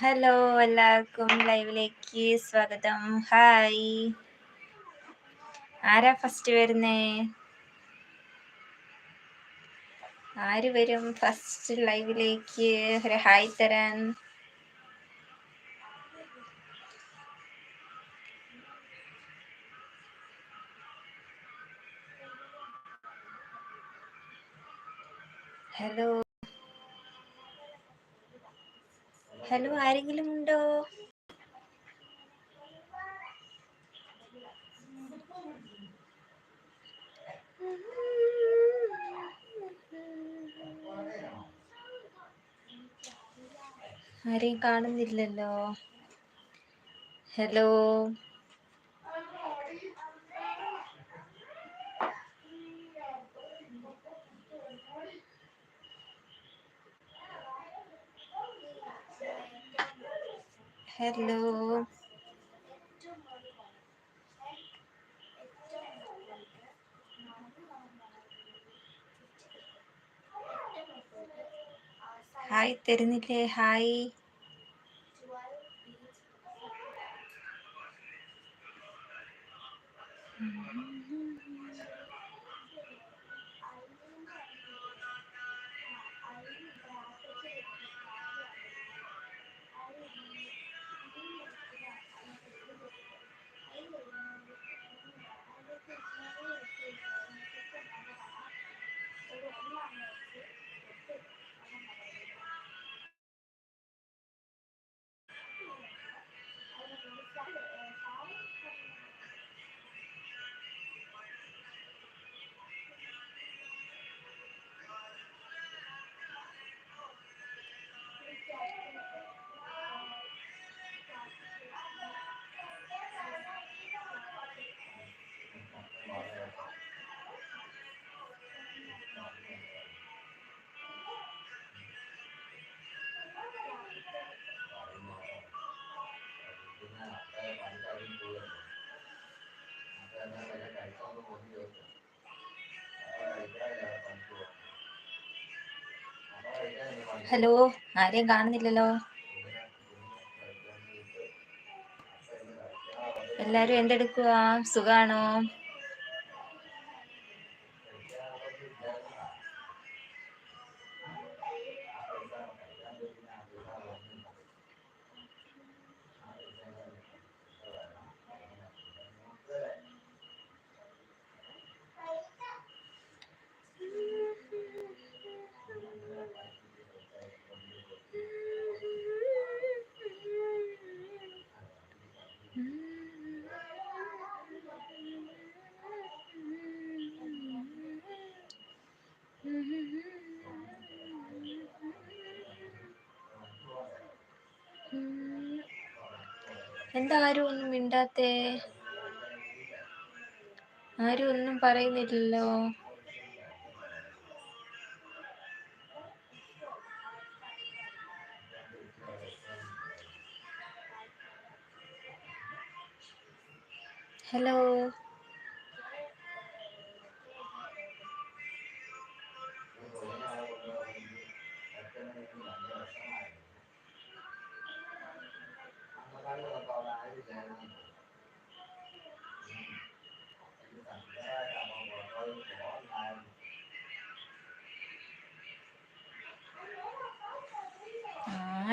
Hello എല്ലാവർക്കും ലൈവിലേക്ക് സ്വാഗതം. ഹായ്. ആരാ ഫസ്റ്റ് വരുന്നേ? ആര് വരും ഫസ്റ്റ് ലൈവിലേക്ക്? ഒരു ഹായ് തരാൻ. ഹലോ ആരെങ്കിലും ഉണ്ടോ? ആരെയും കാണുന്നില്ലല്ലോ. ഹലോ? ഹലോ ഹായ് തരുന്നില്ലേ? ഹായ്. ഹലോ ആരെയും കാണുന്നില്ലല്ലോ. എല്ലാരും എന്തെടുക്കുക സുഖാണോ? എന്താ ആരും ഒന്നും മിണ്ടാത്തേ? ആരും ഒന്നും പറയുന്നില്ലല്ലോ. ഹലോ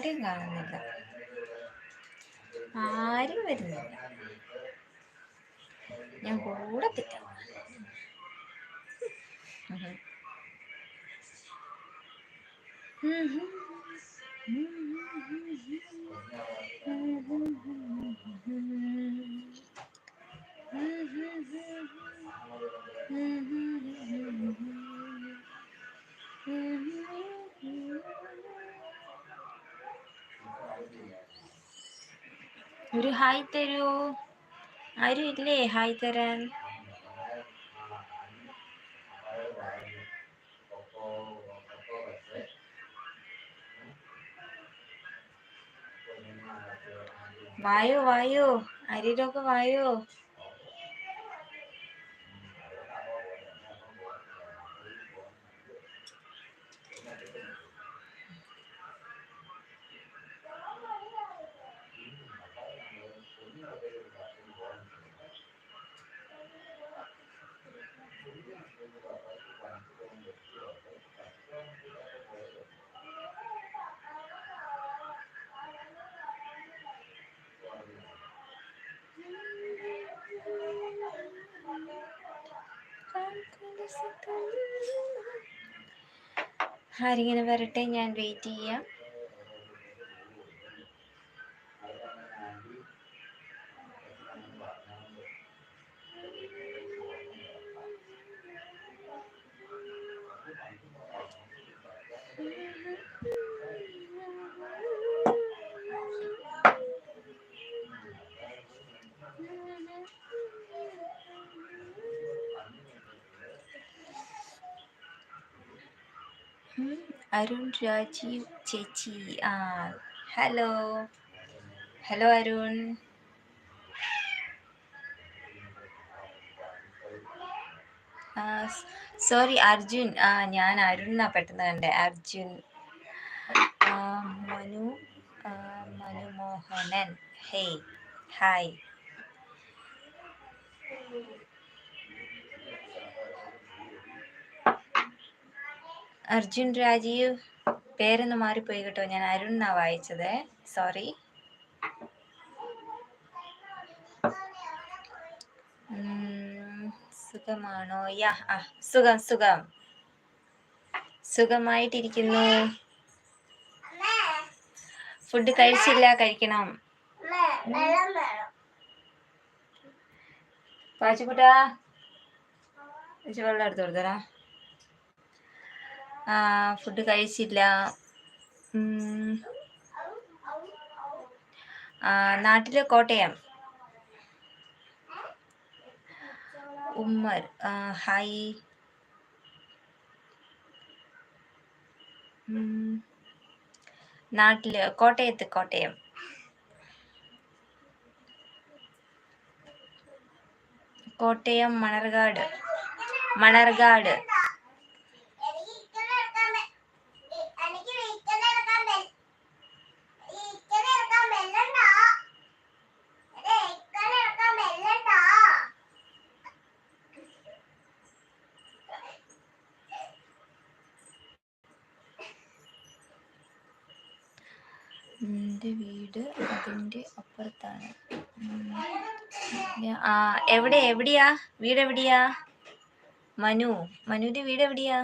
ആരും കാണുന്നില്ല ആരും വരുന്നില്ല ഞാൻ കൂടത്തില്ല ഒരു ഹായ് തരൂ. ആരും ഇല്ലേ? ഹായ് തരാൻ. വായോ വായോ. അരിയിലൊക്കെ വായോ. ആരിങ്ങനെ വരട്ടെ ഞാൻ വെയിറ്റ് ചെയ്യാം. അരുൺ രാജീവ് ചേച്ചി. ആ hello. Hello Arun. Sorry Arjun. ആ ഞാൻ അരുൺ എന്നാ പെട്ടെന്ന് കണ്ടേ. അർജുൻ. മനു. മനുമോഹനൻ. ഹേയ്. ഹായ്. അർജുൻ രാജീവ് പേരൊന്ന് മാറിപ്പോയി കേട്ടോ. ഞാൻ അരുൺ എന്നാ വായിച്ചത് സോറി സുഖമാണോ? യാ ആ സുഖം സുഖം. സുഖമായിട്ടിരിക്കുന്നു. ഫുഡ് കഴിച്ചില്ല കഴിക്കണം. പാച്ചുകുട്ടാ വെള്ളം എടുത്തു കൊടുത്തരാ. ഫുഡ് കഴിച്ചില്ല. നാട്ടിൽ കോട്ടയം. ഉമ്മർ. ഹായ്. നാട്ടിൽ കോട്ടയത്ത് കോട്ടയം. കോട്ടയം മണർകാട്. മണർകാട്. വീട് അതിന്റെ അപ്പുറത്താണ്. എവിടെ എവിടെയാ? വീട് എവിടെയാ മനു മനുവിന്റെ വീട് എവിടെയാ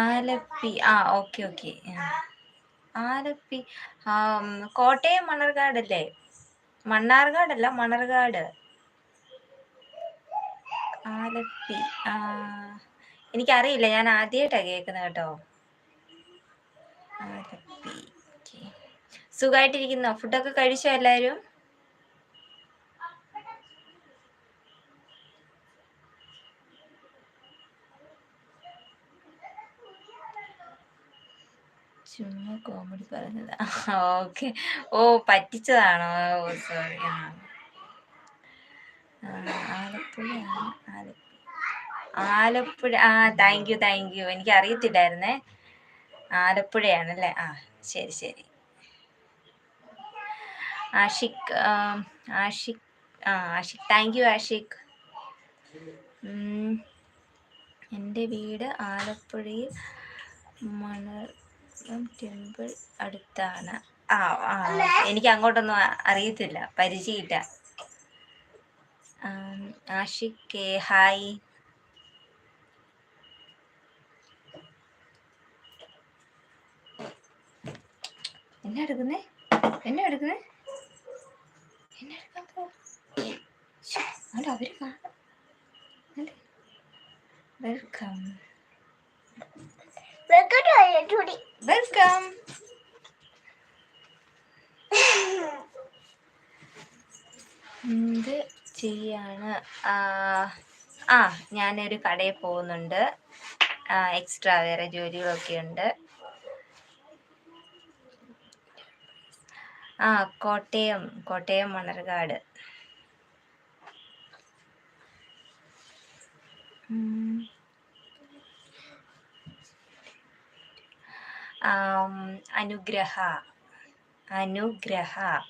ആലപ്പി ആ ഓക്കെ ഓക്കെ. ആലപ്പി കോട്ടയം മണർകാടല്ലേ മണ്ണാർകാടല്ല മണർകാട്. ആലപ്പി ആ എനിക്കറിയില്ല ഞാൻ ആദ്യമായിട്ടാണ് കേൾക്കുന്നത് കേട്ടോ. ആലപ്പി സുഖമായിട്ടിരിക്കുന്നോ ഫുഡൊക്കെ കഴിച്ചോ എല്ലാവരും? ചുമ്മാ കോമഡി പറഞ്ഞതാ ഓക്കെ. ഓ പറ്റിച്ചതാണോ? ഓ സോറി ആ. ആലപ്പുഴ ആലപ്പുഴ. ആ താങ്ക് യു താങ്ക് യു എനിക്ക് അറിയത്തില്ലായിരുന്നേ ആലപ്പുഴയാണല്ലേ? ആ ശരി ശരി. ആഷിഖ് ആഷിഖ് ആ ആഷിഖ് താങ്ക് യു ആഷിഖ് എന്റെ വീട് ആലപ്പുഴയിൽ മണർ ടെമ്പിൾ അടുത്താണ്. ആ ആ എനിക്ക് അങ്ങോട്ടൊന്നും അറിയത്തില്ല. പരിചയമില്ല. Ashiq K hi. എന്നെ എടുക്കുന്നേ? എന്നെ എടുക്കുന്നേ? എന്നാ എടുക്കാൻ അവർ കാണാം. വെൽക്കം. വെൽക്കം എന്ത് ചെയ്യാണ്? ആ ഞാനൊരു കടയിൽ പോകുന്നുണ്ട്. എക്സ്ട്രാ വേറെ ജോലികളൊക്കെ ഉണ്ട്. ആ Kottayam Kottayam Manarcad. um, anugraha. Anugraha.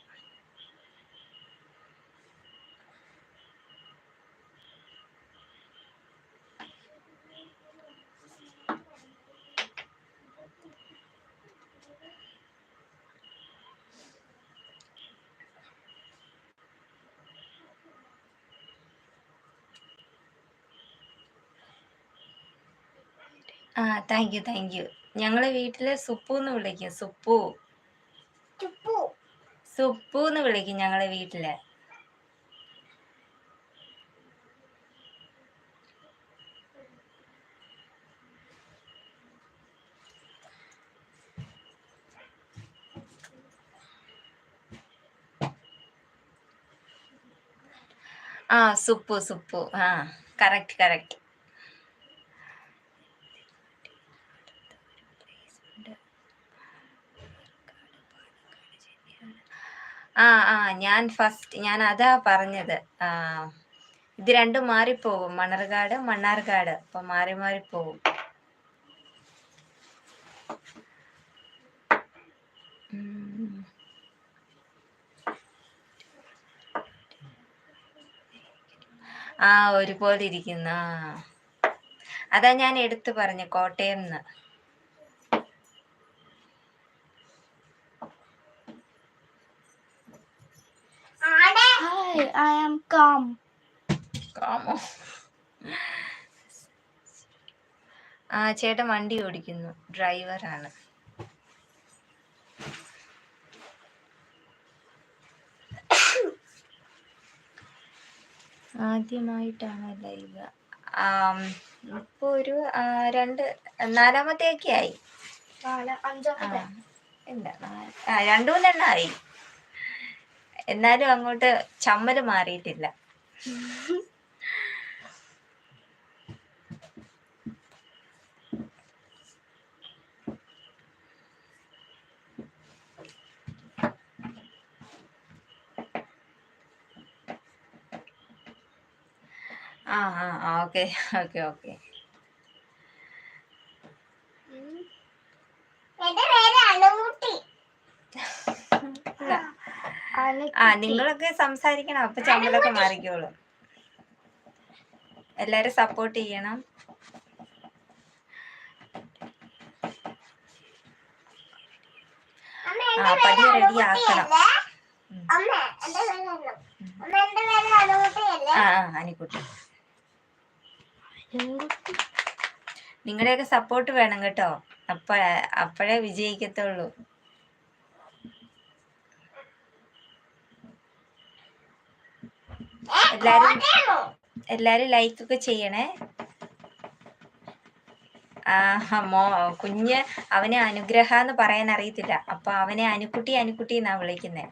Ah, thank you, thank you. ഞങ്ങളെ വീട്ടിൽ സുപ്പു എന്ന് വിളിക്കും. സുപ്പു. സുപ്പു. എന്ന് വിളിക്കും ഞങ്ങളെ വീട്ടിൽ. ആ സുപ്പു സുപ്പു. ആ കറക്റ്റ് കറക്റ്റ് ആ ആ ഞാൻ ഫസ്റ്റ് ഞാൻ അതാ പറഞ്ഞത്. ആ ഇത് രണ്ടും മാറിപ്പോകും മണർകാട് മണ്ണാർകാട്. അപ്പൊ മാറി മാറി ഉം. ആ ഒരുപോലെ ഇരിക്കുന്ന. അതാ ഞാൻ എടുത്തു പറഞ്ഞു കോട്ടയം എന്ന് I am calm. കാമോ ആ ചേട്ടൻ വണ്ടി ഓടിക്കുന്നു. ഡ്രൈവറാണ് ആദ്യമായിട്ടാണ് ലൈവ് ഇപ്പൊ ഒരു രണ്ട് നാലാമത്തെയൊക്കെ ആയി. നാല് ആ, അഞ്ചാമത്തെ ഇല്ല രണ്ടു മൂന്നെണ്ണ ആയി എന്നാലും അങ്ങോട്ട് ചമ്മൽ മാറിയിട്ടില്ല. ആ ആ ഓക്കെ ഓക്കെ ഓക്കെ. എന്റെ പേര് ആ നിങ്ങളൊക്കെ സംസാരിക്കണം. അപ്പൊ ചമ്മലൊക്കെ മാറിക്കോളും. എല്ലാരും സപ്പോർട്ട് ചെയ്യണം. ആ പതിയെ റെഡി ആക്കണം. ആ അനിക്കുട്ടി. നിങ്ങളുടെയൊക്കെ സപ്പോർട്ട് വേണം കേട്ടോ. അപ്പ അപ്പോഴേ വിജയിക്കത്തുള്ളൂ. എല്ലാരും എല്ലാരും ലൈക്ക് ഒക്കെ ചെയ്യണേ. മോ കുഞ്ഞ് അവനെ അനുഗ്രഹ എന്ന് പറയാൻ അറിയത്തില്ല. അപ്പൊ അവനെ അനുക്കുട്ടി അനുക്കുട്ടി എന്നാ വിളിക്കുന്നേ.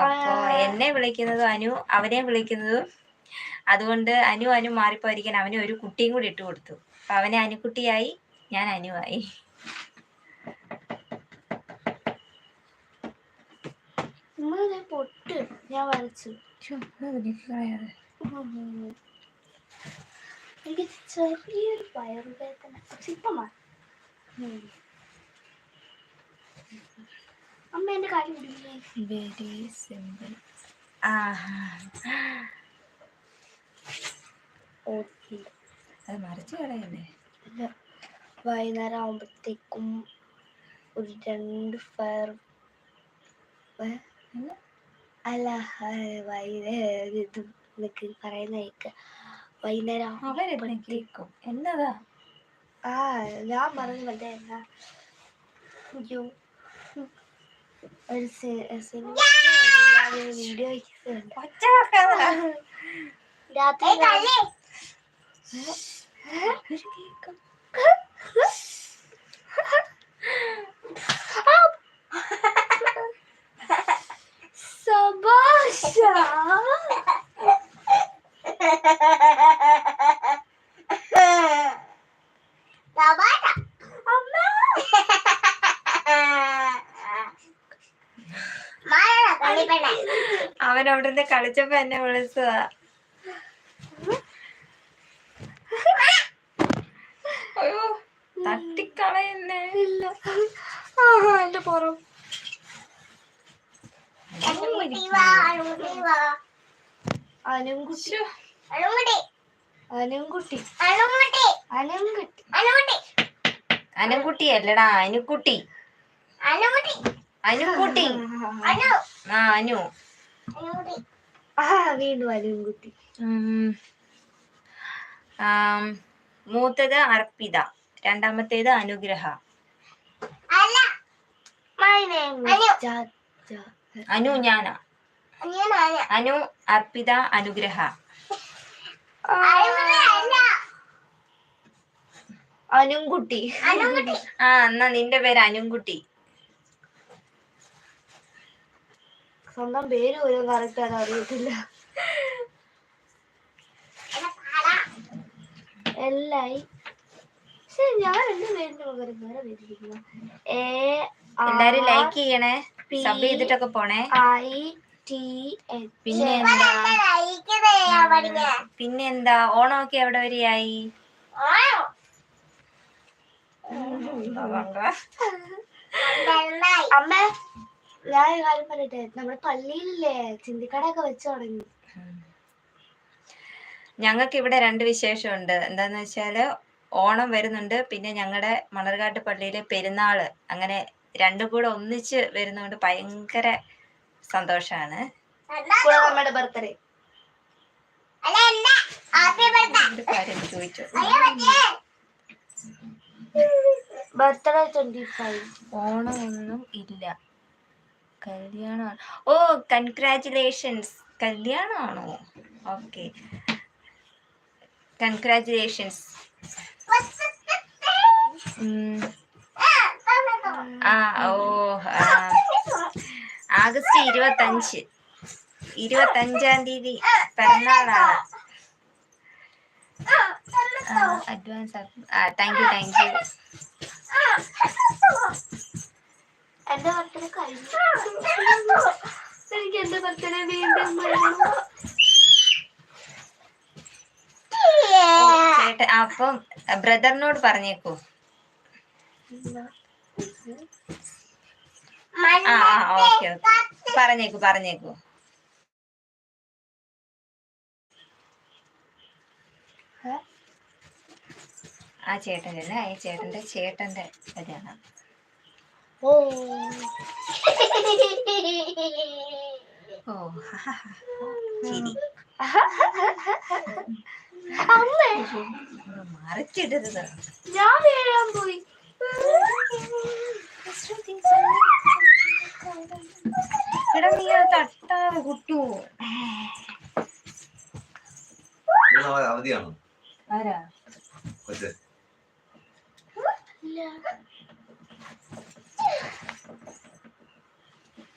അപ്പൊ എന്നെ വിളിക്കുന്നതും അനു അവനെ വിളിക്കുന്നതും അതുകൊണ്ട് അനു അനു മാറിപ്പോയിരിക്കാൻ അവനെ ഒരു കുട്ടിയും കൂടി ഇട്ട് കൊടുത്തു. അപ്പൊ അവനെ അനുക്കുട്ടിയായി ഞാൻ അനുവായി. പൊട്ട്. ഞാൻ വരച്ചു. എനിക്ക് ചെറിയൊരു വയറുവേദന പക്ഷെ ഇപ്പൊ. അമ്മ എന്റെ കാര്യം വെരി സിമ്പിൾ ഓക്കെ അത് മറിച്ച് കളയല്ലേ വൈകുന്നേരം ആവുമ്പത്തേക്കും ഒരു രണ്ട് ഫയർ അല്ല. വൈകുന്നേരം ഇത് നിനക്ക് പറയുന്ന കേക്ക് വൈകുന്നേരം അവരെന്നെ കേൾക്കും എന്നതാ ആ ഞാൻ പറഞ്ഞു മറ്റേ എന്നാ അയ്യോ ഒരു സിനിമ വീഡിയോ. രാത്രി ഏയ് കള്ളി അവൻ അവിടുന്ന് കളിച്ചപ്പോ എന്നെ വിളിച്ചതാ. അയ്യോ തട്ടിക്കളയുന്നേ. ഇല്ല. ആ എന്റെ പുറം അണുകുട്ടി വാ അണുകുട്ടി വാ അനങ്കുട്ടി ശ്ശോ, അണുകുട്ടി അനങ്കുട്ടി അണുകുട്ടി അനുക്കുട്ടി അല്ലടാ അനുക്കുട്ടി അനുകുട്ടി. അനുക്കുട്ടി ആ അനു. വീണ്ടും അനുകുട്ടി. മൂത്തത് അർപ്പിത രണ്ടാമത്തേത് അനുഗ്രഹ. അല്ല. My name. അനു ഞാന. അനു അർപ്പിത അനുഗ്രഹ. അനുംകുട്ടി ആ എന്നാ നിന്റെ പേര് അനുംകുട്ടി സ്വന്തം പേര് ഒരു കറക്റ്റ് ആണ് അറിയത്തില്ല. എല്ലായി. പക്ഷെ ഞാൻ എന്റെ പേരിന്റെ പകരം വേറെ പേരിരിക്കുന്നു എ എല്ലാരും ലൈക്ക് ചെയ്യണേ. സബ് ചെയ്തിട്ടൊക്കെ പോണേ? പിന്നെ എന്താ? പിന്നെ എന്താ? ഓണമൊക്കെ എവിടെ വരെയായി? അമ്മ ഞാൻ ഒരു കാര്യം പറയട്ടെ? നമ്മുടെ പള്ളിയിലില്ലേ ചിന്തിക്കടയൊക്കെ വെച്ചു തുടങ്ങി. ഞങ്ങൾക്ക് ഇവിടെ രണ്ട് വിശേഷമുണ്ട്. എന്താന്ന് വെച്ചാൽ ഓണം വരുന്നുണ്ട്. പിന്നെ ഞങ്ങളുടെ മണർകാട്ട് പള്ളിയിലെ പെരുന്നാൾ. അങ്ങനെ രണ്ടും കൂടെ ഒന്നിച്ച് വരുന്നോണ്ട് ഭയങ്കര സന്തോഷാണ്. നമ്മുടെ ബർത്ത്ഡേ അല്ല ഹാപ്പി ബർത്ത്ഡേ ട്വന്റി ഫൈവ് ഓണമൊന്നും ഇല്ല. കല്യാണം ഓ കൺഗ്രാറ്റുലേഷൻസ് കല്യാണമാണോ? ഓക്കെ. കൺഗ്രാറ്റുലേഷൻസ് ആ ഓ ആ, ആഗസ്റ്റ് ഇരുപത്തഞ്ച്. ഇരുപത്തഞ്ചാം തീയതി പിറന്നാളാണ്. Advance thank you thank you എന്റെ ബർത്ത്ഡേ കഴിഞ്ഞു. എനിക്ക് എന്റെ ബർത്ത്ഡേ വീണ്ടും വരണം. ചേട്ടൻ അപ്പം ബ്രദറിനോട് പറഞ്ഞേക്കൂ. ആ ആ ഓക്കെ ഓക്കെ. പറഞ്ഞേക്കൂ പറഞ്ഞേക്കൂ. ആ ചേട്ടന്റെ അല്ലേ? ആ ചേട്ടന്റെ ചേട്ടന്റെ കല്യാണം. ഓ. ഓ ശരി. മറിച്ചിടരുത്. ഞാൻ വീഴാൻ പോയി. എടാ നീ അത് തട്ടാതെ കുട്ടു നാളെ അവധിയാണോ? ആരാ? ഇല്ല.